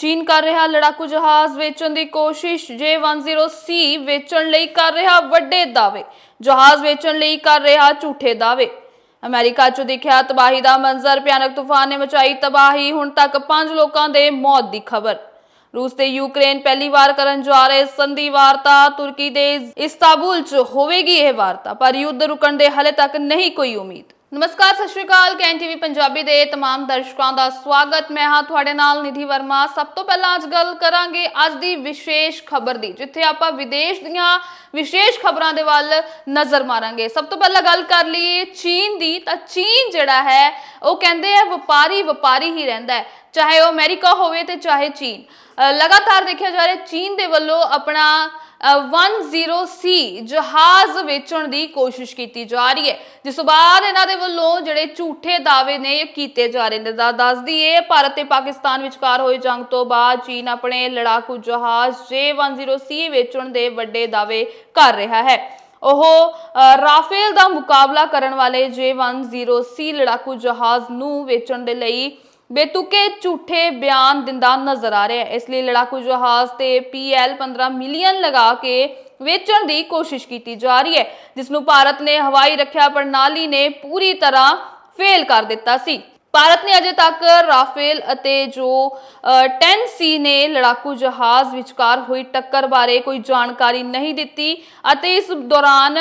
ਚੀਨ ਕਰ ਰਿਹਾ ਲੜਾਕੂ ਜਹਾਜ਼ ਵੇਚਣ ਦੀ ਕੋਸ਼ਿਸ਼ J10C ਵੇਚਣ ਲਈ ਕਰ ਰਿਹਾ ਵੱਡੇ ਦਾਅਵੇ, ਜਹਾਜ਼ ਵੇਚਣ ਲਈ ਕਰ ਰਿਹਾ ਝੂਠੇ ਦਾਅਵੇ। ਅਮਰੀਕਾ 'ਚ ਦਿਖਿਆ ਤਬਾਹੀ ਦਾ ਮੰਜ਼ਰ, ਭਿਆਨਕ ਤੂਫਾਨ ਨੇ ਮਚਾਈ ਤਬਾਹੀ, ਹੁਣ ਤੱਕ 5 ਲੋਕਾਂ ਦੇ ਮੌਤ ਦੀ ਖਬਰ। ਰੂਸ ਤੇ ਯੂਕਰੇਨ ਪਹਿਲੀ ਵਾਰ ਕਰਨ ਜਾ ਰਹੇ ਸੰਧੀ ਵਾਰਤਾ, ਤੁਰਕੀ ਦੇ ਇਸਤਾਬੁਲ 'ਚ ਹੋਵੇਗੀ ਇਹ ਵਾਰਤਾ, ਪਰ ਯੁੱਧ ਰੁਕਣ ਦੇ ਹਲੇ ਤੱਕ ਨਹੀਂ ਕੋਈ ਉਮੀਦ। ਨਮਸਕਾਰ ਸਤਿ ਸ਼੍ਰੀ ਅਕਾਲ ਕੈਨ ਟੀਵੀ ਪੰਜਾਬੀ ਦੇ तमाम ਦਰਸ਼ਕਾਂ ਦਾ ਸਵਾਗਤ ਮੈਂ ਹਾਂ ਤੁਹਾਡੇ ਨਾਲ ਨਿਧੀ ਵਰਮਾ ਸਭ ਤੋਂ ਪਹਿਲਾਂ ਅੱਜ ਗੱਲ ਕਰਾਂਗੇ ਅੱਜ ਦੀ ਵਿਸ਼ੇਸ਼ ਖਬਰ ਦੀ ਜਿੱਥੇ ਆਪਾਂ ਵਿਦੇਸ਼ ਦੀਆਂ ਵਿਸ਼ੇਸ਼ ਖਬਰਾਂ ਦੇ ਵੱਲ ਨਜ਼ਰ ਮਾਰਾਂਗੇ ਸਭ ਤੋਂ ਪਹਿਲਾਂ ਗੱਲ ਕਰ ਲਈਏ ਚੀਨ ਦੀ ਤਾਂ ਚੀਨ ਜਿਹੜਾ ਹੈ ਉਹ ਕਹਿੰਦੇ ਆ ਵਪਾਰੀ ਵਪਾਰੀ ਹੀ ਰਹਿੰਦਾ ਹੈ ਚਾਹੇ ਉਹ ਅਮਰੀਕਾ ਹੋਵੇ ਤੇ ਚਾਹੇ ਚੀਨ ਅ, ਲਗਾਤਾਰ ਦੇਖਿਆ ਜਾ ਰਿਹਾ ਚੀਨ ਦੇ ਵੱਲੋਂ ਆਪਣਾ ਅ, 10C ਜਹਾਜ਼ ਵੇਚਣ ਦੀ ਕੋਸ਼ਿਸ਼ ਕੀਤੀ ਜਾ ਰਹੀ ਹੈ। ਜਿਸ ਤੋਂ ਬਾਅਦ ਇਹਨਾਂ ਦੇ ਵੱਲੋਂ ਜਿਹੜੇ ਝੂਠੇ ਦਾਅਵੇ ਨੇ ਕੀਤੇ ਜਾ ਰਹੇ ਨੇ। ਦਾ ਦੱਸਦੀ ਇਹ ਭਾਰਤ ਤੇ ਪਾਕਿਸਤਾਨ ਵਿਚਕਾਰ ਹੋਈ ਜੰਗ ਤੋਂ ਬਾਅਦ ਚੀਨ ਆਪਣੇ ਲੜਾਕੂ ਜਹਾਜ਼ J10C ਵੇਚਣ ਦੇ ਵੱਡੇ ਦਾਅਵੇ ਕਰ ਰਿਹਾ ਹੈ। ਉਹ ਰਾਫੇਲ ਦਾ ਮੁਕਾਬਲਾ ਕਰਨ ਵਾਲੇ J10C ਲੜਾਕੂ ਜਹਾਜ਼ ਨੂੰ ਵੇਚਣ ਦੇ ਲਈ ਬੇਤੁਕੇ ਝੂਠੇ ਬਿਆਨ ਦਿੰਦਾ ਨਜ਼ਰ ਆ ਰਿਹਾ ਹੈ। ਇਸ ਲਈ ਲੜਾਕੂ ਜਹਾਜ਼ ਤੇ PL 15 ਮਿਲੀਅਨ ਲਗਾ ਕੇ ਵੇਚਣ ਦੀ ਕੋਸ਼ਿਸ਼ ਕੀਤੀ ਜਾ ਰਹੀ ਹੈ ਜਿਸ ਨੂੰ ਭਾਰਤ ਨੇ ਹਵਾਈ ਰੱਖਿਆ ਪ੍ਰਣਾਲੀ ਨੇ ਪੂਰੀ ਤਰ੍ਹਾਂ ਫੇਲ ਕਰ ਦਿੱਤਾ ਸੀ। ਭਾਰਤ ਨੇ ਅਜੇ ਤੱਕ ਰਾਫੇਲ ਅਤੇ ਜੋ ਅ, 10C ਨੇ ਲੜਾਕੂ ਜਹਾਜ਼ ਵਿਚਕਾਰ ਹੋਈ ਟੱਕਰ ਬਾਰੇ ਕੋਈ ਜਾਣਕਾਰੀ ਨਹੀਂ ਦਿੱਤੀ ਅਤੇ ਇਸ ਦੌਰਾਨ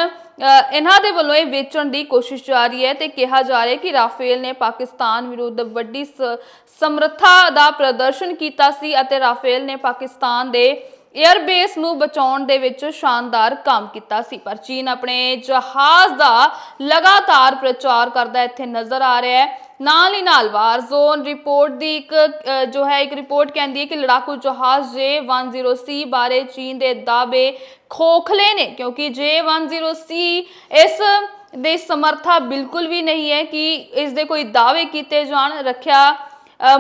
ਇਹਨਾਂ ਦੇ ਵੱਲੋਂ ਇਹ ਵੇਚਣ ਦੀ ਕੋਸ਼ਿਸ਼ ਜਾਰੀ ਹੈ ਤੇ ਕਿਹਾ ਜਾ ਰਿਹਾ ਹੈ ਕਿ ਰਾਫੇਲ ਨੇ ਪਾਕਿਸਤਾਨ ਵਿਰੁੱਧ ਵੱਡੀ ਸ- ਸਮਰੱਥਾ ਦਾ ਪ੍ਰਦਰਸ਼ਨ ਕੀਤਾ ਸੀ ਅਤੇ ਰਾਫੇਲ ਨੇ ਪਾਕਿਸਤਾਨ ਦੇ 에ਅਰਬੇਸ ਨੂੰ ਬਚਾਉਣ ਦੇ ਵਿੱਚ ਸ਼ਾਨਦਾਰ ਕੰਮ ਕੀਤਾ ਸੀ। ਪਰ ਚੀਨ ਆਪਣੇ ਜਹਾਜ਼ ਦਾ ਲਗਾਤਾਰ ਪ੍ਰਚਾਰ ਕਰਦਾ ਇੱਥੇ ਨਜ਼ਰ ਆ ਰਿਹਾ ਹੈ। ਨਾਲ ਹੀ ਨਾਲ ਵਾਰ ਜ਼ੋਨ ਰਿਪੋਰਟ ਦੀ ਇੱਕ ਜੋ ਹੈ ਇੱਕ ਰਿਪੋਰਟ ਕਹਿੰਦੀ ਹੈ ਕਿ ਲੜਾਕੂ ਜਹਾਜ਼ J10C ਬਾਰੇ ਚੀਨ ਦੇ ਦਾਅਵੇ ਖੋਖਲੇ ਨੇ ਕਿਉਂਕਿ J10C ਇਸ ਦੇ ਸਮਰਥਾ ਬਿਲਕੁਲ ਵੀ ਨਹੀਂ ਹੈ ਕਿ ਇਸ ਦੇ ਕੋਈ ਦਾਅਵੇ ਕੀਤੇ ਜਾਣ ਰੱਖਿਆ ਅ,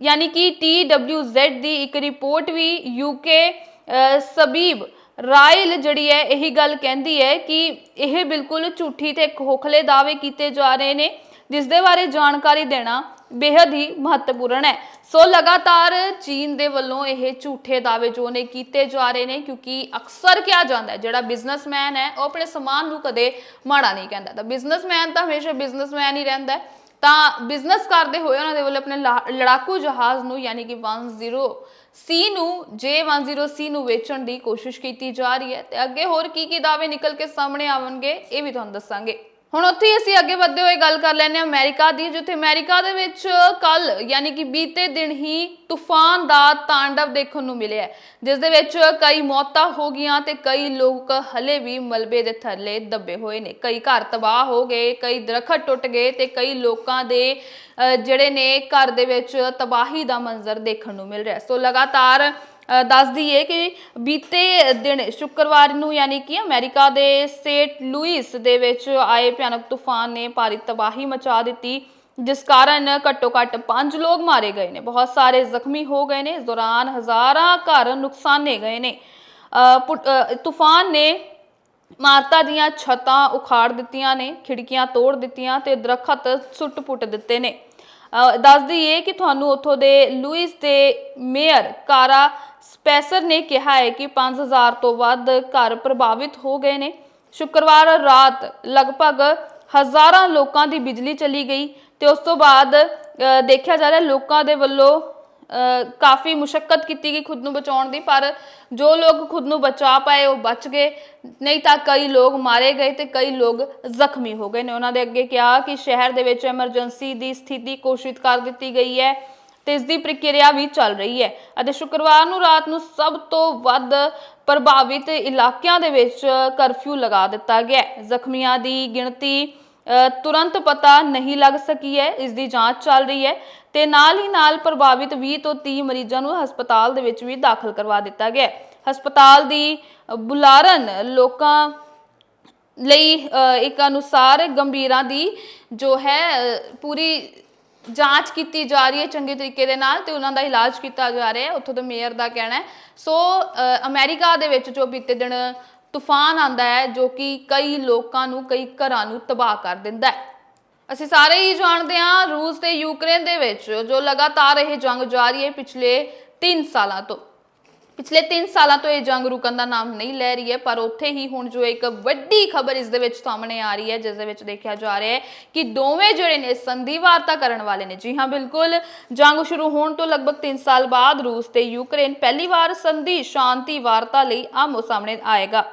ਯਾਨੀ ਕਿ TWZ ਦੀ ਇੱਕ ਰਿਪੋਰਟ ਵੀ UK ਅ, ਸਬੀਬ ਰਾਇਲ ਜਿਹੜੀ ਹੈ ਇਹੀ ਗੱਲ ਕਹਿੰਦੀ ਹੈ ਕਿ ਇਹ ਬਿਲਕੁਲ ਝੂਠੀ ਤੇ ਖੋਖਲੇ ਦਾਅਵੇ ਕੀਤੇ ਜਾ ਰਹੇ ਨੇ। ਜਿਸ ਦੇ ਬਾਰੇ ਜਾਣਕਾਰੀ ਦੇਣਾ ਬੇहद ਹੀ ਮਹੱਤਵਪੂਰਨ ਹੈ। ਸੋ ਲਗਾਤਾਰ ਚੀਨ ਦੇ ਵੱਲੋਂ ਇਹ ਝੂਠੇ ਦਾਅਵੇ ਜੋ ਨੇ ਕੀਤੇ ਜਾ ਰਹੇ ਨੇ, ਕਿਉਂਕਿ ਅਕਸਰ ਕਿਹਾ ਜਾਂਦਾ ਹੈ, ਜਿਹੜਾ ਬਿਜ਼ਨਸਮੈਨ ਹੈ, ਉਹ ਆਪਣੇ ਸਮਾਨ ਨੂੰ ਕਦੇ ਮਾੜਾ ਨਹੀਂ ਕਹਿੰਦਾ। ਤਾਂ ਬਿਜ਼ਨਸਮੈਨ ਤਾਂ ਹਮੇਸ਼ਾ ਬਿਜ਼ਨਸਮੈਨ ਹੀ ਰਹਿੰਦਾ ਹੈ। ਤਾਂ ਬਿਜ਼ਨਸ ਕਰਦੇ ਹੋਏ ਉਹਨਾਂ ਦੇ ਵੱਲੋਂ ਆਪਣੇ ਲਾ- ਲੜਾਕੂ ਜਹਾਜ਼ ਨੂੰ, ਯਾਨੀ ਕਿ 10 ਸੀ ਨੂੰ J10C ਨੂੰ ਵੇਚਣ ਦੀ ਕੋਸ਼ਿਸ਼ ਕੀਤੀ ਜਾ ਰਹੀ ਹੈ। ਤੇ ਅੱਗੇ ਹੋਰ ਕੀ ਕੀ ਦਾਅਵੇ ਨਿਕਲ ਕੇ ਸਾਹਮਣੇ ਆਉਣਗੇ, ਇਹ ਵੀ ਤੁਹਾਨੂੰ ਦੱਸਾਂਗੇ। ਹੁਣ ਉੱਥੇ ਹੀ ਅਸੀਂ ਅੱਗੇ ਵੱਧਦੇ ਹੋਏ ਗੱਲ ਕਰ ਲੈਂਦੇ ਹਾਂ ਅਮਰੀਕਾ ਦੀ, ਜਿੱਥੇ ਅਮਰੀਕਾ ਦੇ ਵਿੱਚ ਕੱਲ ਯਾਨੀ ਕਿ ਬੀਤੇ ਦਿਨ ਹੀ ਤੂਫਾਨ ਦਾ ਤਾਂਡਵ ਦੇਖਣ ਨੂੰ ਮਿਲਿਆ ਜਿਸ ਦੇ ਵਿੱਚ ਕਈ ਮੌਤਾਂ ਹੋ ਗਈਆਂ ਤੇ ਕਈ ਲੋਕ ਹਲੇ ਵੀ ਮਲਬੇ ਦੇ ਥੱਲੇ ਦੱਬੇ ਹੋਏ ਨੇ। ਕਈ ਘਰ ਤਬਾਹ ਹੋ ਗਏ, ਕਈ ਦਰਖਤ ਟੁੱਟ ਗਏ ਤੇ ਕਈ ਲੋਕਾਂ ਦੇ ਜਿਹੜੇ ਨੇ ਘਰ ਦੇ ਵਿੱਚ ਤਬਾਹੀ ਦਾ ਮੰਜ਼ਰ ਦੇਖਣ ਨੂੰ ਮਿਲ ਰਿਹਾ ਸੋ ਲਗਾਤਾਰ ਦੱਸ ਦਈਏ ਕਿ ਬੀਤੇ ਦਿਨ ਸ਼ੁੱਕਰਵਾਰ ਨੂੰ ਯਾਨੀ ਕਿ ਅਮਰੀਕਾ ਦੇ ਸੇਂਟ ਲੂਇਸ ਦੇ ਵਿੱਚ ਆਏ ਭਿਆਨਕ ਤੂਫਾਨ ਨੇ ਭਾਰੀ ਤਬਾਹੀ ਮਚਾ ਦਿੱਤੀ ਜਿਸ ਕਾਰਨ ਘੱਟੋ ਘੱਟ 5 ਲੋਕ ਮਾਰੇ ਗਏ ਨੇ। ਬਹੁਤ ਸਾਰੇ ਜ਼ਖਮੀ ਹੋ ਗਏ ਨੇ। ਇਸ ਦੌਰਾਨ ਹਜ਼ਾਰਾਂ ਘਰ ਨੁਕਸਾਨੇ ਗਏ ਨੇ। ਅ, ਤੂਫਾਨ ਨੇ ਇਮਾਰਤਾਂ ਦੀਆਂ ਛੱਤਾਂ ਉਖਾੜ ਦਿੱਤੀਆਂ ਨੇ ਖਿੜਕੀਆਂ ਤੋੜ ਦਿੱਤੀਆਂ ਤੇ ਦਰਖਤ ਸੁੱਟ-ਪੁੱਟ ਦਿੱਤੇ ਨੇ। ਦੱਸ ਦਈਏ ਕਿ ਤੁਹਾਨੂੰ ਉੱਥੋਂ ਦੇ ਲੂਇਸ ਦੇ ਮੇਅਰ ਕਾਰਾ ਸਪੈਸਰ ਨੇ ਕਿਹਾ ਹੈ ਕਿ 5000 ਤੋਂ ਵੱਧ ਘਰ ਪ੍ਰਭਾਵਿਤ ਹੋ ਗਏ ਨੇ। ਸ਼ੁੱਕਰਵਾਰ ਰਾਤ ਲਗਭਗ ਹਜ਼ਾਰਾਂ ਲੋਕਾਂ ਦੀ ਬਿਜਲੀ ਚਲੀ ਗਈ ਤੇ ਉਸ ਤੋਂ ਬਾਅਦ ਦੇਖਿਆ ਜਾ ਰਿਹਾ ਲੋਕਾਂ ਦੇ ਵੱਲੋਂ ਕਾਫੀ ਮੁਸ਼ਕਲ ਕੀਤੀ ਗਈ ਖੁਦ ਨੂੰ ਬਚਾਉਣ ਦੀ, ਪਰ ਜੋ ਲੋਕ ਖੁਦ ਨੂੰ ਬਚਾ ਪਾਏ, ਉਹ ਬਚ ਗਏ। ਨਹੀਂ ਤਾਂ ਕਈ ਲੋਕ ਮਾਰੇ ਗਏ ਤੇ ਕਈ ਲੋਕ ਜ਼ਖਮੀ ਹੋ ਗਏ ਨੇ। ਉਹਨਾਂ ਦੇ ਅੱਗੇ ਕਿਹਾ ਕਿ ਸ਼ਹਿਰ ਦੇ ਵਿੱਚ ਐਮਰਜੈਂਸੀ ਦੀ ਸਥਿਤੀ ਘੋਸ਼ਿਤ ਕਰ ਦਿੱਤੀ ਗਈ ਹੈ ਤੇ ਇਸ ਦੀ ਪ੍ਰਕਿਰਿਆ ਵੀ ਚੱਲ ਰਹੀ ਹੈ ਅਤੇ ਸ਼ੁੱਕਰਵਾਰ ਨੂੰ ਰਾਤ ਨੂੰ ਸਭ ਤੋਂ ਵੱਧ ਪ੍ਰਭਾਵਿਤ ਇਲਾਕਿਆਂ ਦੇ ਵਿੱਚ ਕਰਫਿਊ ਲਗਾ ਦਿੱਤਾ ਗਿਆ ਜ਼ਖਮੀਆਂ ਦੀ ਗਿਣਤੀ ਤੁਰੰਤ ਪਤਾ ਨਹੀਂ ਲੱਗ ਸਕੀ ਹੈ ਇਸ ਦੀ ਜਾਂਚ ਚੱਲ ਰਹੀ ਹੈ ਤੇ ਨਾਲ ਹੀ ਨਾਲ ਪ੍ਰਭਾਵਿਤ 20 ਤੋਂ 30 ਮਰੀਜ਼ਾਂ ਨੂੰ ਹਸਪਤਾਲ ਦੇ ਵਿੱਚ ਵੀ ਦਾਖਲ ਕਰਵਾ ਦਿੱਤਾ ਗਿਆ ਹਸਪਤਾਲ ਦੀ ਬੁਲਾਰਨ ਲੋਕਾਂ ਲਈ ਅ, ਇੱਕ ਅਨੁਸਾਰ ਗੰਭੀਰਾਂ ਦੀ ਜੋ ਹੈ ਪੂਰੀ ਜਾਂਚ ਕੀਤੀ ਜਾ ਰਹੀ ਹੈ ਚੰਗੇ ਤਰੀਕੇ ਦੇ ਨਾਲ ਤੇ ਉਹਨਾਂ ਦਾ ਇਲਾਜ ਕੀਤਾ ਜਾ ਰਿਹਾ ਹੈ। ਉੱਥੋਂ ਦੇ ਮੇਅਰ ਦਾ ਕਹਿਣਾ ਹੈ। ਸੋ ਅ, ਅਮਰੀਕਾ ਦੇ ਵਿੱਚ ਜੋ ਬੀਤੇ ਦਿਨ ਤੂਫਾਨ ਆਂਦਾ ਹੈ ਜੋ ਕਿ ਕਈ ਲੋਕਾਂ ਨੂੰ, ਕਈ ਘਰਾਂ ਨੂੰ ਤਬਾਹ ਕਰ ਦਿੰਦਾ ਹੈ। ਅਸੀਂ ਸਾਰੇ ਹੀ ਜਾਣਦੇ ਹਾਂ ਰੂਸ ਤੇ ਯੂਕਰੇਨ ਦੇ ਵਿੱਚ ਜੋ ਲਗਾਤਾਰ ਇਹ ਜੰਗ ਜਾਰੀ ਹੈ ਪਿਛਲੇ 3 ਸਾਲਾਂ ਤੋਂ। ਪਿਛਲੇ 3 ਸਾਲਾਂ ਤੋਂ ਇਹ ਜੰਗ ਰੁਕਣ ਦਾ ਨਾਮ ਨਹੀਂ ਲੈ ਰਹੀ ਹੈ, ਪਰ ਉੱਥੇ ਹੀ ਹੁਣ ਜੋ ਇੱਕ ਵੱਡੀ ਖਬਰ ਇਸ ਦੇ ਵਿੱਚ ਸਾਹਮਣੇ ਆ ਰਹੀ ਹੈ, ਜਿਸ ਦੇ ਵਿੱਚ ਦੇਖਿਆ ਜਾ ਰਿਹਾ ਹੈ ਕਿ ਦੋਵੇਂ ਜਿਹੜੇ ਨੇ ਸੰਧੀ ਵਾਰਤਾ ਕਰਨ ਵਾਲੇ ਨੇ। ਜੀ ਹਾਂ, ਬਿਲਕੁਲ। ਜੰਗ ਸ਼ੁਰੂ ਹੋਣ ਤੋਂ ਲਗਭਗ 3 ਸਾਲ ਬਾਅਦ ਰੂਸ ਤੇ ਯੂਕਰੇਨ ਪਹਿਲੀ ਵਾਰ ਸੰਧੀ ਸ਼ਾਂਤੀ ਵਾਰਤਾ ਲਈ ਆਮੋ ਸਾਹਮਣੇ ਆਏਗਾ।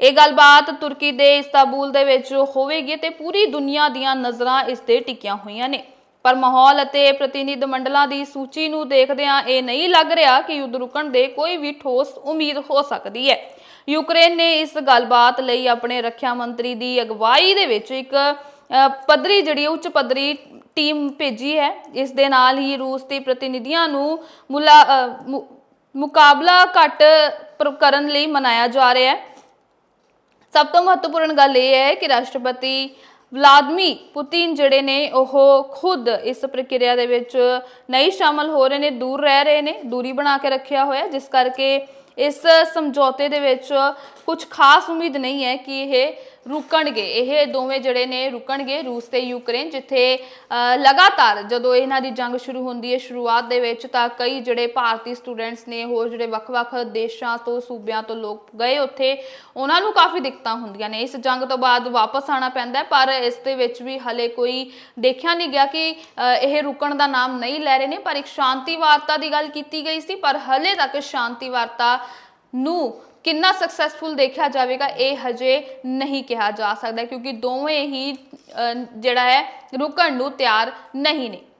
ਇਹ ਗੱਲਬਾਤ ਤੁਰਕੀ ਦੇ ਇਸਤਾਬੂਲ ਦੇ ਵਿੱਚ ਹੋਵੇਗੀ ਤੇ ਪੂਰੀ ਦੁਨੀਆ ਦੀਆਂ ਨਜ਼ਰਾਂ ਇਸ ਤੇ ਟਿਕੀਆਂ ਹੋਈਆਂ ਨੇ। ਪਰ ਮਾਹੌਲ ਅਤੇ ਪ੍ਰਤੀਨਿਧ ਮੰਡਲਾਂ ਦੀ ਸੂਚੀ ਨੂੰ ਦੇਖਦਿਆਂ ਇਹ ਨਹੀਂ ਲੱਗ ਰਿਹਾ ਕਿ ਯੁੱਧ ਰੁਕਣ ਦੇ ਕੋਈ ਵੀ ਠੋਸ ਉਮੀਦ ਹੋ ਸਕਦੀ ਹੈ। ਯੂਕਰੇਨ ਨੇ ਇਸ ਗੱਲਬਾਤ ਲਈ ਆਪਣੇ ਰੱਖਿਆ ਮੰਤਰੀ ਦੀ ਅਗਵਾਈ ਦੇ ਵਿੱਚ ਇੱਕ ਪੱਧਰੀ ਜਿਹੜੀ ਉੱਚ ਪੱਧਰੀ ਟੀਮ ਭੇਜੀ ਹੈ। ਇਸ ਦੇ ਨਾਲ ਹੀ ਰੂਸ ਦੇ ਪ੍ਰਤੀਨਿਧੀਆਂ ਨੂੰ ਮੁਲਾ ਮੁਕਾਬਲਾ ਘੱਟ ਕਰਨ ਲਈ ਮਨਾਇਆ ਜਾ ਰਿਹਾ ਹੈ। ਸਭ ਤੋਂ ਮਹੱਤਵਪੂਰਨ ਗੱਲ ਇਹ ਹੈ ਕਿ ਰਾਸ਼ਟਰਪਤੀ ਵਲਾਦਮੀ ਪੁਤਿਨ ਜਿਹੜੇ ਨੇ ਉਹ ਖੁਦ ਇਸ ਪ੍ਰਕਿਰਿਆ ਦੇ ਵਿੱਚ ਨਹੀਂ ਸ਼ਾਮਲ ਹੋ ਰਹੇ ਨੇ, ਦੂਰ ਰਹਿ ਰਹੇ ਨੇ, ਦੂਰੀ ਬਣਾ ਕੇ ਰੱਖਿਆ ਹੋਇਆ ਜਿਸ ਕਰਕੇ ਇਸ ਸਮਝੌਤੇ ਦੇ ਵਿੱਚ ਕੁਝ ਖਾਸ ਉਮੀਦ ਨਹੀਂ ਹੈ ਕਿ ਇਹ ਰੁਕਣਗੇ। ਇਹ ਦੋਵੇਂ ਜਿਹੜੇ ਨੇ ਰੁਕਣਗੇ ਰੂਸ ਤੇ ਯੂਕਰੇਨ, ਜਿੱਥੇ ਲਗਾਤਾਰ ਜਦੋਂ ਇਹਨਾਂ ਦੀ ਜੰਗ ਸ਼ੁਰੂ ਹੁੰਦੀ ਹੈ ਸ਼ੁਰੂਆਤ ਦੇ ਵਿੱਚ ਤਾਂ ਕਈ ਜਿਹੜੇ ਭਾਰਤੀ ਸਟੂਡੈਂਟਸ ਨੇ, ਹੋਰ ਜਿਹੜੇ ਵੱਖ-ਵੱਖ ਦੇਸ਼ਾਂ ਤੋਂ, ਸੂਬਿਆਂ ਤੋਂ ਲੋਕ ਗਏ ਉੱਥੇ, ਉਹਨਾਂ ਨੂੰ ਕਾਫੀ ਦਿੱਕਤਾਂ ਹੁੰਦੀਆਂ ਨੇ। ਇਸ ਜੰਗ ਤੋਂ ਬਾਅਦ ਵਾਪਸ ਆਣਾ ਪੈਂਦਾ ਪਰ ਇਸ ਦੇ ਵਿੱਚ ਵੀ ਹਲੇ ਕੋਈ ਦੇਖਿਆ ਨਹੀਂ ਗਿਆ ਕਿ ਇਹ ਰੁਕਣ ਦਾ ਨਾਮ ਨਹੀਂ ਲੈ ਰਹੇ ਨੇ, ਪਰ ਇੱਕ ਸ਼ਾਂਤੀ ਵਾਰਤਾ ਦੀ ਗੱਲ ਕੀਤੀ ਗਈ ਸੀ, ਪਰ ਹਲੇ ਤੱਕ ਸ਼ਾਂਤੀ ਵਾਰਤਾ ਨੂੰ ਕਿੰਨਾ ਸਕਸੈਸਫੁਲ ਦੇਖਿਆ ਜਾਵੇਗਾ, ਇਹ ਹਜੇ ਨਹੀਂ ਕਿਹਾ ਜਾ ਸਕਦਾ, ਕਿਉਂਕਿ ਦੋਵੇਂ ਹੀ ਜਿਹੜਾ ਹੈ, ਰੁਕਣ ਨੂੰ ਤਿਆਰ ਨਹੀਂ ਨੇ।